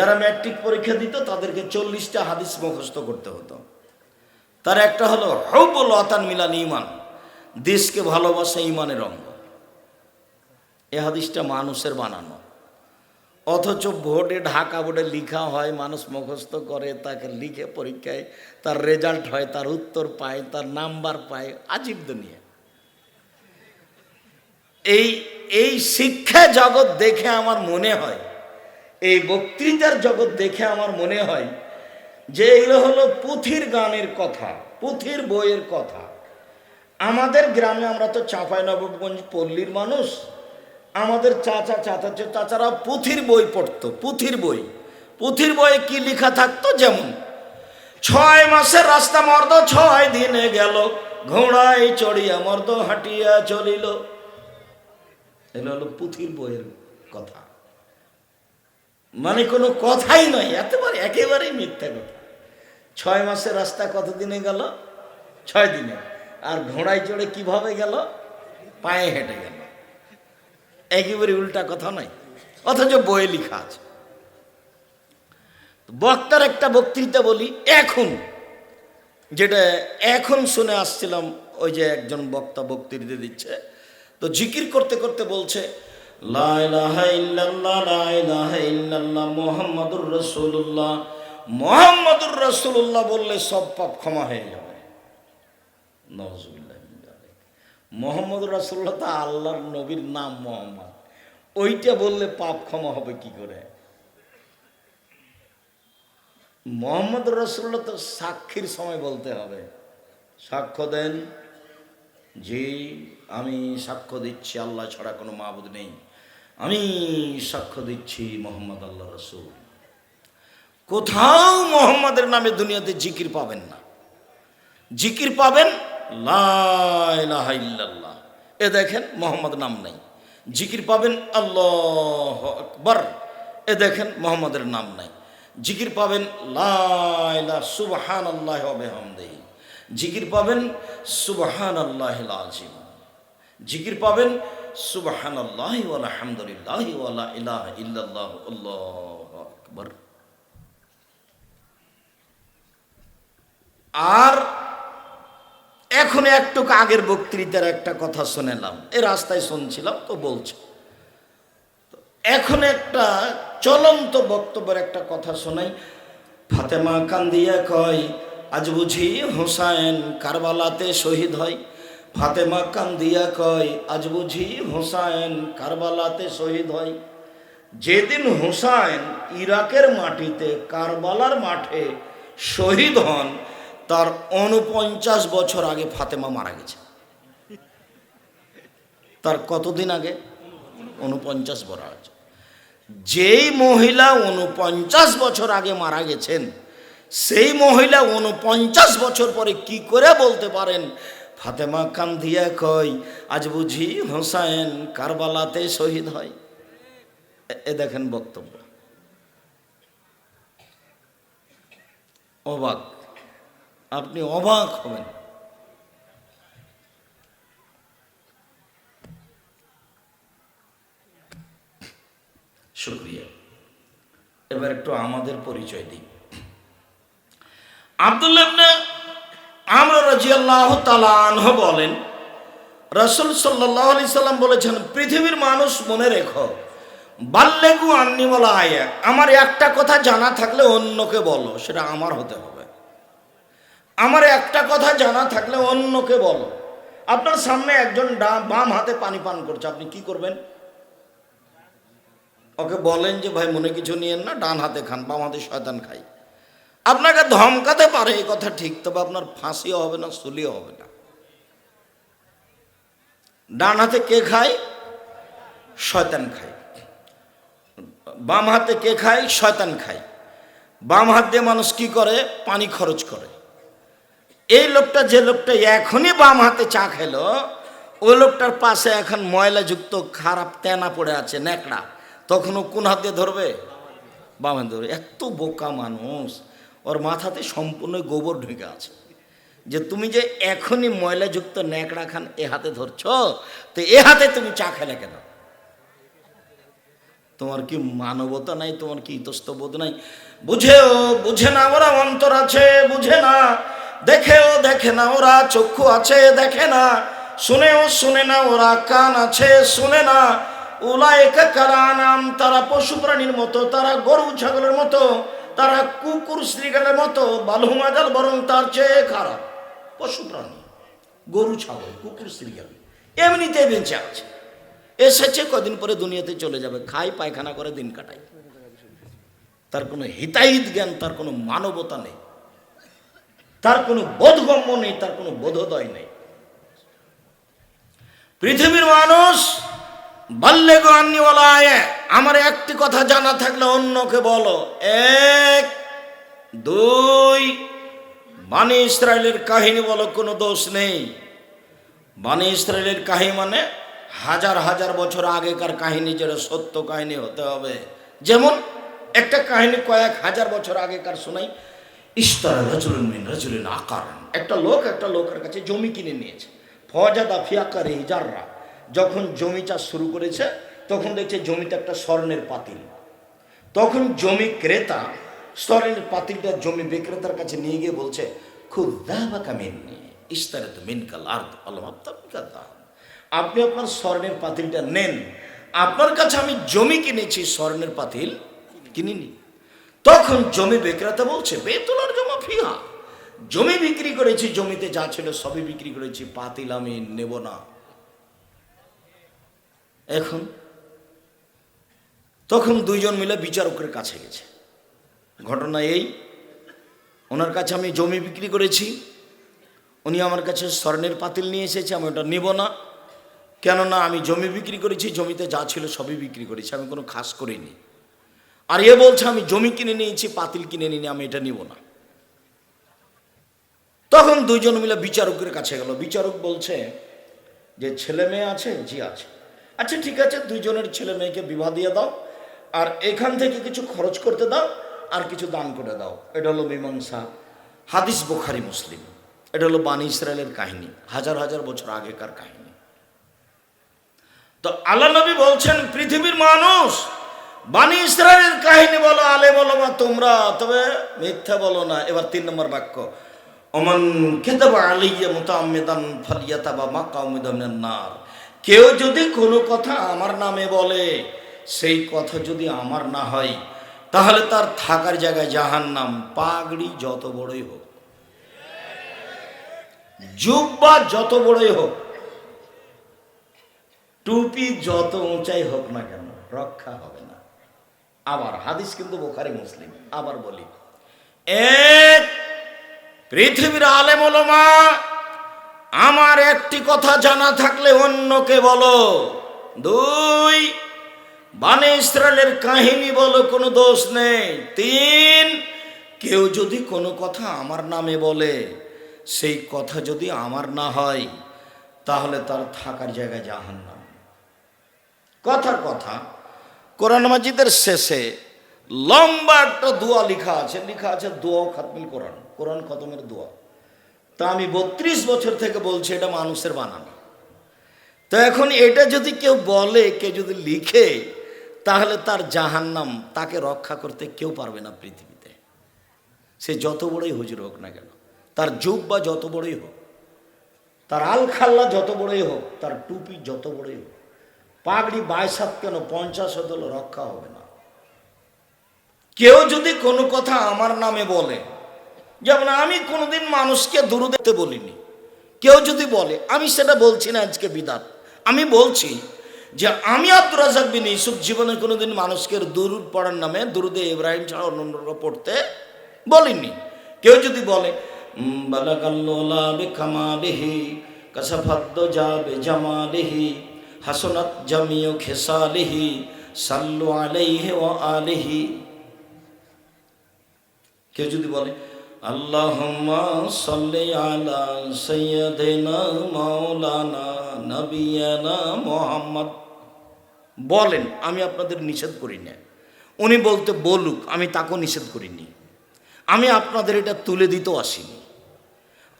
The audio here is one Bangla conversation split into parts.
যারা ম্যাট্রিক পরীক্ষা দিত, তাদেরকে চল্লিশটা হাদিস মুখস্থ করতে হতো। তার একটা হলো, হবুল অতান মিলান ইমান দেশকে ভালোবাসা ইমানের অঙ্গ। এ হাদিসটা মানুষের বানানো। অথচ ভোটে, ঢাকা বোর্ডে লিখা হয়, মানুষ মুখস্থ করে, তাকে লিখে পরীক্ষায় তার রেজাল্ট হয়, তার উত্তর পায়, তার নাম্বার পায়, আজীব দুনিয়া। এই এই শিক্ষা জগৎ দেখে আমার মনে হয় এই বক্তৃতার জগৎ দেখে আমার মনে হয় যে এগুলো হলো পুঁথির গানের কথা, পুঁথির বইয়ের কথা। আমাদের গ্রামে আমরা তো চাঁপাই নবাবগঞ্জ পল্লীর মানুষ। আমাদের চাচা চাচা চাচারা পুঁথির বই পড়তো, পুঁথির বই। পুঁথির বইয়ে কি লেখা থাকতো যেমন, ছয় মাসের রাস্তা মর্দ, ছয় দিনে গেল, ঘোড়ায় চড়িয়া মর্দ হাঁটিয়া চলিল। এগুলো হলো পুঁথির বইয়ের কথা। মানে কোনো কথাই নয় একেবারে একেবারেই মিথ্যা কথা। ছয় মাসের রাস্তা কতদিনে গেল? ছয় দিনে। আর ঘোড়ায় চড়ে কীভাবে গেল? পায়ে হেঁটে গেল। একেবারে উল্টা কথা নয়, অথচ বইয়ে লেখা আছে। বক্তার একটা বক্তৃতা বলি, এখন। যেটা এখন শুনে আসছিলাম, ওই যে একজন বক্তা বক্তৃতা দিচ্ছে। তো জিকির করতে করতে বলছে বললে সব পাপ ক্ষমা হয়ে যাবে। নওয়াজুবিল্লাহ যালিক। মোহাম্মদুর রাসূলুল্লাহ তো আল্লাহর নবীর নাম মোহাম্মদ। ওইটা বললে পাপ ক্ষমা হবে কি করে? মোহাম্মদ রসুল্লাহ তো সাক্ষীর সময় বলতে হবে। সাক্ষ্য দেন। জি, আমি সাক্ষ্য দিচ্ছি, আল্লাহ ছাড়া কোনো মাবুদ নেই। আমি সাক্ষ্য দিচ্ছি মোহাম্মদ আল্লাহ রসুল। কোথাও মোহাম্মদের নামে দুনিয়াতে জিকির পাবেন না। জিকির পাবেন? লা ইলাহা ইল্লাল্লাহ। এ দেখেন মোহাম্মদ নাম নাই। জিকির পাবেন? আল্লাহ আকবর। এ দেখেন মোহাম্মদের নাম নাই। জিকির পাবেন? লাইলা সুবহান আল্লাহ হামদেহি জিকির পাবেন? সুবহান আল্লাহ আজিম জিকির পাবেন? সুবহান ইলাহ ইল্লাল্লাহ, আল্লাহ আর এখন একটু আগের বক্তৃতার একটা কথা শুনেলাম। এ রাস্তায় শুনছিলাম, তো বলছে। এখন একটা চলন্ত বক্তব্যের একটা কথা শোনাই। ফাতেমা কান্দিয়া কয়, আজ বুঝি হোসাইন কারবালাতে শহীদ হয়। ফাতেমা কান্দিয়া কয়, আজ বুঝি হোসাইন কারবালাতে শহীদ হয়। যেদিন হোসাইন ইরাকের মাটিতে কারবালার মাঠে শহীদ হন, তার উনপঞ্চাশ বছর আগে ফাতেমা মারা গেছে। তার কতদিন আগে? উনপঞ্চাশ বছর আগে। যেই মহিলা উনপঞ্চাশ বছর আগে মারা গেছেন, সেই মহিলা উনপঞ্চাশ বছর পরে কি করে বলতে পারেন? ফাতেমা কান্দিয়া কয়, আজ বুঝি হোসাইন কারবালাতে শহীদ হয়। এ- দেখেন বক্তব্য। অবাক। আপনি অবাক হবেন। শুক্রিয়া। এবার একটু আমাদের পরিচয় দিই। আব্দুল্লাহ আমরা রাজিয়াল্লাহ তালানহ বলেন, রসুল সাল্লাহ আলি সাল্লাম বলেছেন, পৃথিবীর মানুষ মনে রেখো বাল্যেগু আন্নিমলা আয়া, আমার একটা কথা জানা থাকলে অন্যকে বলো, সেটা আমার হতে হবে। আমার একটা কথা জানা থাকলে অন্যকে বলো। আপনার সামনে একজন ডা- বাম হাতে পানি পান করছে, আপনি কি করবেন? ওকে বলেন যে, ভাই, মনে কিছু নিয়েন না, ডান হাতে খান, বাম হাতে শয়তান খাই। আপনাকে ধমকাতে পারে, এই কথা ঠিক, তবে আপনার ফাঁসিও হবে না, সুলিও হবে না। ডান হাতে কে খায়? শয়তান খায়। বাম হাতে কে খায়? শয়তান খায়। বাম হাত দিয়ে মানুষ কি করে? পানি খরচ করে। এই লোকটা যে লোকটা এখনই বাম হাতে চা খেলো, ওই লোকটার পাশে এখন ময়লাযুক্ত খারাপ তেনা পড়ে আছে, ন্যাকড়া। তখন ও কোন হাত দিয়ে ধরবে? বাম হাতে ধরবে। এত বোকা মানুষ। ওর মাথাতে সম্পূর্ণ গোবর ঢুকে আছে। যে তুমি যে এখনই ময়লাযুক্ত ন্যাকড়া খান, এ হাতে ধরছো, তো এ হাতে তুমি চা খেলে কেন? তোমার কি মানবতা নাই? তোমার কি ইতস্তবোধ নাই? বুঝেও বুঝে না ওরা অন্তর আছে, বুঝে না। দেখেও দেখে না ওরা চক্ষু আছে, দেখে না। শুনেও শুনে না ওরা কান আছে, শুনে না। উলায়কা কালানাম তারা পশু প্রাণীর মতো, তারা গরু, ছাগলের মতো। তারা কুকুর শ্রীগালের মতো বালুমাজাল বরং তার চেয়ে খারাপ। পশু প্রাণী, গরু, ছাগল, কুকুর, শ্রীগাল, এমনিতে বেঁচে আছে। এসেছে কদিন পরে দুনিয়াতে চলে যাবে খাই পায়খানা করে, দিন কাটায়। তার কোনো হিতাহিত জ্ঞান, তার কোনো মানবতা নেই। তার কোনো বোধগম্য নেই, তার কোনো বোধোদয় নেই। পৃথিবীর মানুষ বাল্যে গান্নিওয়ালায় আমার একটি কথা জানা থাকলে অন্যকে বলো। এক, দুই বাণী ইসরায়েলের কাহিনী বলো, কোনো দোষ নেই। বাণী ইসরায়েলের কাহিনী মানে হাজার হাজার বছর আগেকার কাহিনী, যেটা সত্য কাহিনী হতে হবে। যেমন একটা কাহিনী কয়েক হাজার বছর আগেকার শোনাই, ইস্তারা রাজুলুন মিন রাজুলিন আকার একটা লোক, একটা লোকের কাছে জমি কিনে নিয়েছে। ফজাদা ফিয়াকার হিজাররা যখন জমি চাষ শুরু করেছে, তখন দেখছে জমিতে একটা স্বর্ণের পাতিল। তখন জমি ক্রেতা স্বর্ণের পাতিলটা জমি বিক্রেতার কাছে নিয়ে গিয়ে বলছে খুব দাবাকা মিন্নি ইস্তারে তো মিনকাল আর আপনি আপনার স্বর্ণের পাতিলটা নেন, আপনার কাছে আমি জমি কিনেছি, স্বর্ণের পাতিল কিনিনি। তখন জমি বিক্রেতা বলছে, বেতলার জমা ফিহা, জমি বিক্রি করেছি, জমিতে যা ছিল সবই বিক্রি করেছি, পাতিল আমি নেব না। এখন তখন দুইজন মিলে বিচারকের কাছে গেছে। ঘটনা এই, ওনার কাছে আমি জমি বিক্রি করেছি, উনি আমার কাছে স্বর্ণের পাতিল নিয়ে এসেছে, আমি ওটা নিব না। কেননা আমি জমি বিক্রি করেছি, জমিতে যা ছিল সবই বিক্রি করেছি, আমি কোনো খাস করিনি। আর এ বলছে, আমি জমি কিনে নিয়েছি, পাতিল কিনে নিয়ে আমি এটা নিব না। তখন দুইজন মিলে বিচারকের কাছে গেল। বিচারক বলছে যে, ছেলে মেয়ে আছে জি আছে। আচ্ছা ঠিক আছে, দুইজনের ছেলে মেয়েকে বিবাহ দিয়ে দাও, আর এখান থেকে কিছু খরচ করতে দাও, আর কিছু দান করে দাও। এটা হলো মীমাংসা। হাদিস বোখারি, মুসলিম। এটা হলো বানী ইসরায়েলের কাহিনী, হাজার হাজার বছর আগেকার কাহিনী। তো আল্লাহ নবী বলছেন, পৃথিবীর মানুষ, বানী ইসরায়েলের কাহিনী বলো, আলে বলো বা তোমরা, তবে মিথ্যা বলো না। এবার তিন নম্বর বাক্য অমন খেতাবা আলিয়া মোতামেদান ফালিয়াতা বা উমিদামের নার। কেউ যদি কোনো কথা আমার নামে বলে, সেই কথা যদি আমার না হয়, তাহলে তার থাকার জায়গায় জাহান নাম পাগড়ি যত বড়ই হোক। জুব্বা যত বড়ই হোক, টুপি যত উঁচাই হোক না কেন, রক্ষা হবে না। আবার হাদিস কিন্তু বোখারি, মুসলিম, আবার বলি। এক পৃথিবীর আলেম আমার একটি কথা জানা থাকলে অন্যকে বলো। দুই, বানে ইসরায়েলের কাহিনী বলো, কোনো দোষ নেই। তিন, কেউ যদি কোনো কথা আমার নামে বলে, সেই কথা যদি আমার না হয়, তাহলে তার থাকার জায়গায় জাহান নাম কথার কথা, কোরআন মাজিদের শেষে লম্বা একটা দোয়া লেখা আছে লেখা আছে দোয়া খাতমিল কোরআন কোরআন খতমের দোয়া। তা আমি বত্রিশ বছর থেকে বলছি এটা মানুষের বানানো। তো এখন এটা যদি কেউ বলে, কেউ যদি লিখে, তাহলে তার জাহান্নাম তাকে রক্ষা করতে কেউ পারবে না পৃথিবীতে। সে যত বড়ই হুজুর হোক না কেন, তার যুগ বা যত বড়ই হোক, তার আলখাল্লা যত বড়ই হোক, তার টুপি যত বড়ই হোক, পাগড়ি বাইসাত কেন পঞ্চাশ হল রক্ষা হবে না। কেউ যদি কোনো কথা আমার নামে বলে যেমন আমি কোনোদিন মানুষকে দূর দেখতে বলিনি। কেউ যদি বলে, আমি সেটা বলছি না, আজকে বিদাত। আমি বলছি যে, আমি আব্দুর রাজাক বিন ইসুফ জীবনে কোনোদিন মানুষকে দুরুদ পড়ার নামে, দুরুদে ইব্রাহিম ছাড়া অন্য পড়তে বলিনি। কেউ যদি বলে কেউ যদি বলে আল্লাহুম্মা সাল্লি আলা সাইয়্যিদিনা মাওলানা নবিয়ানা মুহাম্মদ। বলেন, আমি আপনাদের নিষেধ করি না। উনি বলতে বলুক, আমি তাকেও নিষেধ করিনি। আমি আপনাদের এটা তুলে দিতেও আসিনি।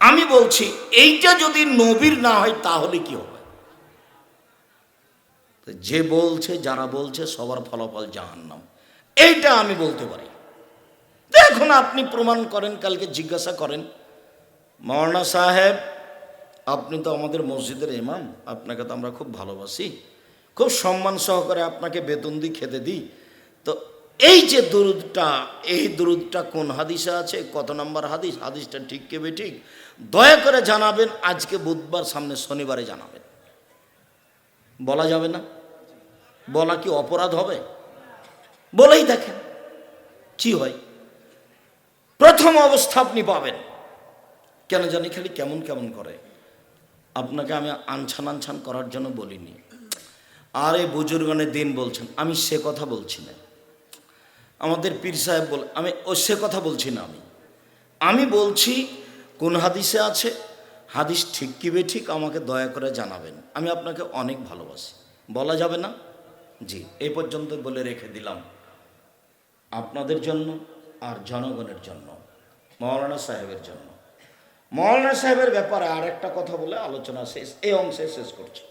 আমি বলছি, এইটা যদি নবীর না হয়, তাহলে কি হবে? যে বলছে, যারা বলছে, সবার ফলাফল জাহান্নাম। এইটা আমি বলতে পারি। দেখুন আপনি প্রমাণ করেন, কালকে জিজ্ঞাসা করেন। মৌলানা সাহেব, আপনি তো আমাদের মসজিদের ইমাম, আপনাকে তো আমরা খুব ভালোবাসি। খুব সম্মান সহকারে আপনাকে বেতন দিই খেতে দিই। তো এই যে দুরুদটা, এই দুরুদটা কোন হাদিসে আছে? কত নম্বর হাদিস? হাদিসটা ঠিক কে ঠিক? দয়া করে জানাবেন, আজকে বুধবার, সামনে শনিবারে জানাবেন। বলা যাবে না? বলা কি অপরাধ হবে? বলেই দেখেন, কি হয়? প্রথম অবস্থা আপনি পাবেন। কেন জানি খালি কেমন কেমন করে। আপনাকে আমি আনছান আনছান করার জন্য বলিনি। আরে বুজুর্গনের দিন বলছেন, আমি সে কথা বলছি না। আমাদের পীর সাহেব বল, আমি ও সে কথা বলছি না আমি। আমি বলছি, কোন হাদিসে আছে? হাদিস ঠিক কি ঠিক, আমাকে দয়া করে জানাবেন। আমি আপনাকে অনেক ভালোবাসি। বলা যাবে না? জি এই পর্যন্ত বলে রেখে দিলাম। আপনাদের জন্য আর জনগণের জন্য, মৌলানা সাহেবের জন্য। মৌলানা সাহেবের ব্যাপারে আর একটা কথা বলে আলোচনা শেষ, এই অংশে শেষ করছে।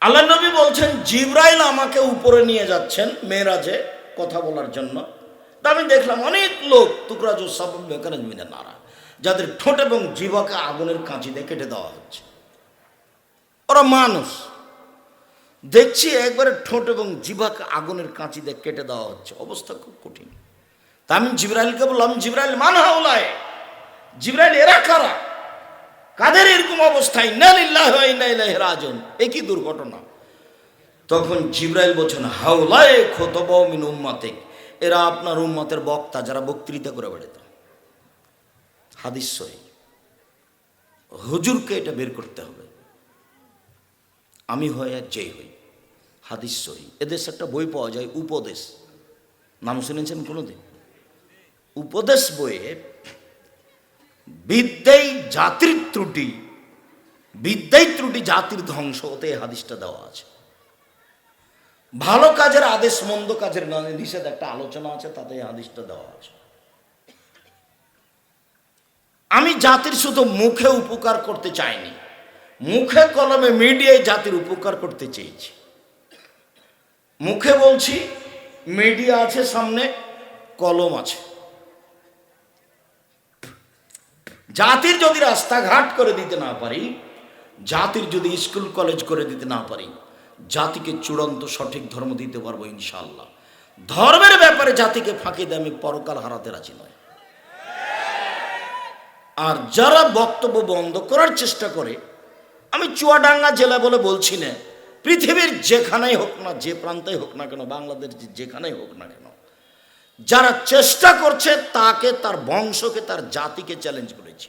আল্লাহ নবী বলছেন, জিব্রাইল আমাকে উপরে নিয়ে যাচ্ছেন মেয়েরাজে কথা বলার জন্য। তা আমি দেখলাম অনেক লোক টুকরাজ সব বেকার মিনে নাড়া, যাদের ঠোঁট এবং জিভাকে আগুনের কাঁচি দিয়ে কেটে দেওয়া হচ্ছে। ওরা মানুষ। দেখছি একবারে ঠোঁট এবং জিভাকে আগুনের কাঁচি দিয়ে কেটে দেওয়া হচ্ছে। অবস্থা খুব কঠিন। তা আমি জিব্রাইলকে বললাম জিব্রাইল মান হাওলায়। জিব্রাইল এরা কারা? কাদের এরকম অবস্থায়? রাজন এ কি দুর্ঘটনা? তখন জিব্রাইল বলছেন, হাওলায় খোতব মিন উম্মাতে এরা আপনার উম্মতের বক্তা যারা বক্তৃতা করে বেড়াত। হাদিস হুজুরকে এটা বের করতে হবে। আমি হই আর যেই হই। হাদিস সহি। এদেশে একটা বই পাওয়া যায়, উপদেশ। নাম শুনেছেন কোনোদিন? উপদেশ বইয়ে বিদ্যাই জাতির ত্রুটি, বিদ্যাই ত্রুটি জাতির ধ্বংস এই হাদিসটা দেওয়া আছে। ভালো কাজের আদেশ, মন্দ কাজের নিষেধ একটা আলোচনা আছে, তাতে হাদিসটা দেওয়া আছে। আমি জাতির শুধু মুখে উপকার করতে চাইনি, মুখে কলমে মিডিয়ায় জাতির উপকার করতে চেয়েছি। মুখে বলছি, মিডিয়া আছে সামনে, কলম আছে। জাতির যদি রাস্তাঘাট করে দিতে না পারি, জাতির যদি স্কুল, কলেজ করে দিতে না পারি, জাতিকে চূড়ান্ত সঠিক ধর্ম দিতে পারব ইনশাল্লাহ ধর্মের ব্যাপারে জাতিকে ফাঁকি দিয়ে আমি পরকাল হারাতে রাজি নয় আর যারা বক্তব্য বন্ধ করার চেষ্টা করে, আমি চুয়াডাঙ্গা জেলা বলে বলছি না, পৃথিবীর যেখানেই হোক না, যে প্রান্তেই হোক না কেন, বাংলাদেশ যেখানেই হোক না কেন যারা চেষ্টা করছে, তাকে, তার বংশকে, তার জাতিকে চ্যালেঞ্জ করেছি।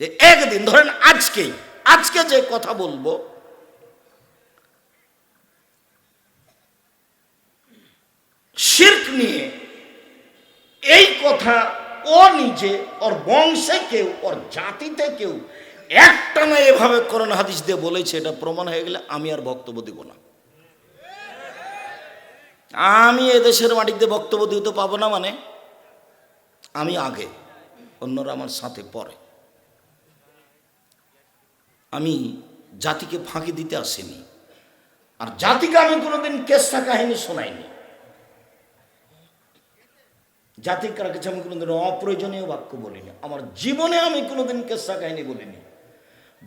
যে একদিন, ধরেন আজকে আজকে যে কথা বলব, শির্ক নিয়ে এই কথা, ও নিজে, ওর বংশে কেউ, ওর জাতিতে কেউ, একটা না এভাবে করোনা হাদিস দিয়ে বলেছে, এটা প্রমাণ হয়ে গেলে আমি আর বক্তব্য দিব না। আমি এদেশের মাটিতে বক্তব্য দিতে পাবো না মানে আমি আগে, অন্যরা আমার সাথে পরে। আমি জাতিকে ফাঁকি দিতে আসিনি। আর জাতিকে আমি কোনোদিন কেসা কাহিনী শোনাইনি। জাতির কাছে আমি কোনোদিন অপ্রয়োজনীয় বাক্য বলিনি। আমার জীবনে আমি কোনোদিন কেসা কাহিনী বলিনি।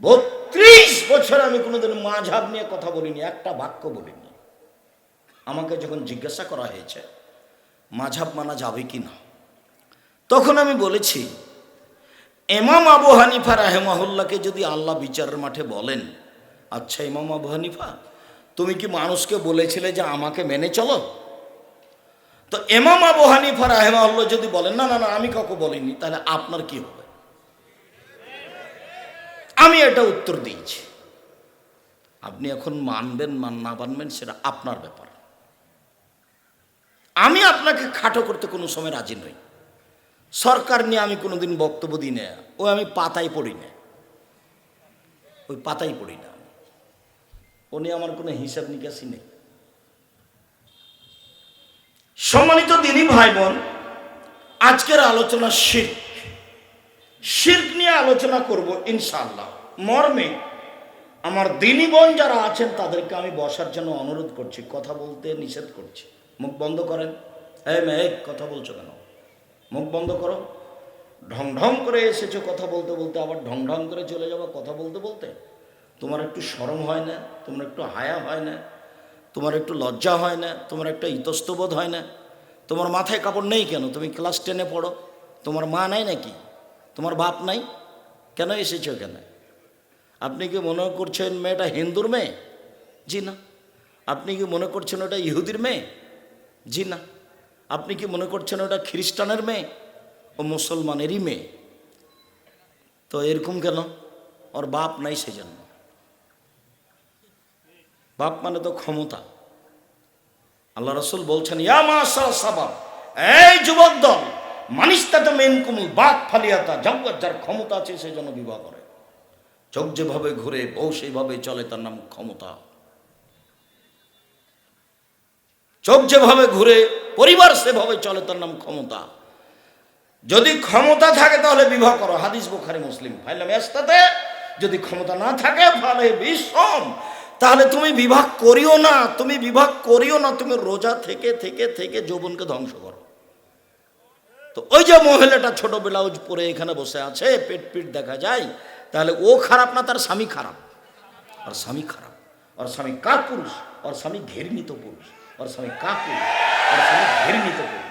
বত্রিশ বছর আমি কোনোদিন মাঝাব নিয়ে কথা বলিনি, একটা বাক্য বলিনি। আমাকে যখন জিজ্ঞাসা করা হয়েছে, মাঝাব মানা যাবে কি না? তখন আমি বলেছি এমাম আবু হানিফা রাহেমাহুল্লাহকে যদি আল্লাহ বিচারের মাঠে বলেন আচ্ছা ইমাম আবু হানিফা, তুমি কি মানুষকে বলেছিলে যে আমাকে মেনে চলো? তো এমাম আবু হানিফা রাহেমাহুল্লাহ যদি বলেন, না না না, আমি কাউকে বলিনি, তাহলে আপনার কি হবে? আমি এটা উত্তর দিয়েছি। আপনি এখন মানবেন, মান না মানবেন, সেটা আপনার ব্যাপার। আমি আপনাকে খাটো করতে কোনো সময় রাজি নই। সরকার নিয়ে আমি কোনোদিন বক্তব্য দিই না। ওই আমি পাতায় পড়ি না। ওই পাতায় পড়ি না নিয়ে আমার কোনো হিসাব নিকাশি নেই। সম্মানিত দিনী ভাই বোন আজকের আলোচনা শির্ক শির্ক নিয়ে আলোচনা করব ইনশাআল্লাহ। মর্মে আমার দিনী বোন যারা আছেন, তাদেরকে আমি বসার জন্য অনুরোধ করছি, কথা বলতে নিষেধ করছি। মুখ বন্ধ করেন। এই মেয়ে, কথা বলছো কেন? মুখ বন্ধ করো। ঢং ঢং করে এসেছ কথা বলতে বলতে, আবার ঢং ঢং করে চলে যাব কথা বলতে বলতে? তোমার একটু শরম হয় না? তোমার একটু হায়া হয় না? তোমার একটু লজ্জা হয় না? তোমার একটা ইতস্তবোধ হয় না? তোমার মাথায় কাপড় নেই কেন? তুমি ক্লাস টেনে পড়ো। তোমার মা নাই নাকি? তোমার বাপ নাই? কেন এসেছ কেন আপনি কি মনে করছেন মেয়েটা হিন্দুর মেয়ে? জি না। আপনি কি মনে করছেন ওটা ইহুদির মেয়ে? জি না আপনি কি মনে করছেন ওটা খ্রিস্টানের মেয়ে ও মুসলমানেরই মেয়ে? তো এরকম কেন? ওর বাপ নাই সেজন্য। বাপ মানে তো ক্ষমতা। আল্লাহ রসুল বলছেন এই যুবক দল, মানিস্তা তো মেন কুমুল, বাপ ফালিয়াতা জগৎ যার ক্ষমতা আছে সেই জন্য বিবাহ করে। চোখ যেভাবে ঘুরে বউ সেইভাবে চলে, তার নাম ক্ষমতা। চোখ যেভাবে ঘুরে, পরিবার সেভাবে চলে, তার নাম ক্ষমতা। যদি ক্ষমতা থাকে তাহলে বিবাহ করো। হাদিস বুখারি, মুসলিম। ফাইলাম এস্তাতে, যদি ক্ষমতা না থাকে, ফলে বিষম। তাহলে তুমি বিবাহ করিও না, তুমি বিবাহ করিও না, তুমি রোজা থেকে থেকে থেকে যৌবনকে ধ্বংস করো। তো ওই যে মহিলাটা ছোট ব্লাউজ পরে এখানে বসে আছে, পেট পিট দেখা যায়, তাহলে ও খারাপ না, তার স্বামী খারাপ। আর স্বামী খারাপ। আর স্বামী কার পুরুষ আর স্বামী ঘেরনিত পুরুষ আর স্বামী কাক পুরুষ আর স্বামী ঘেরনিত পুরুষ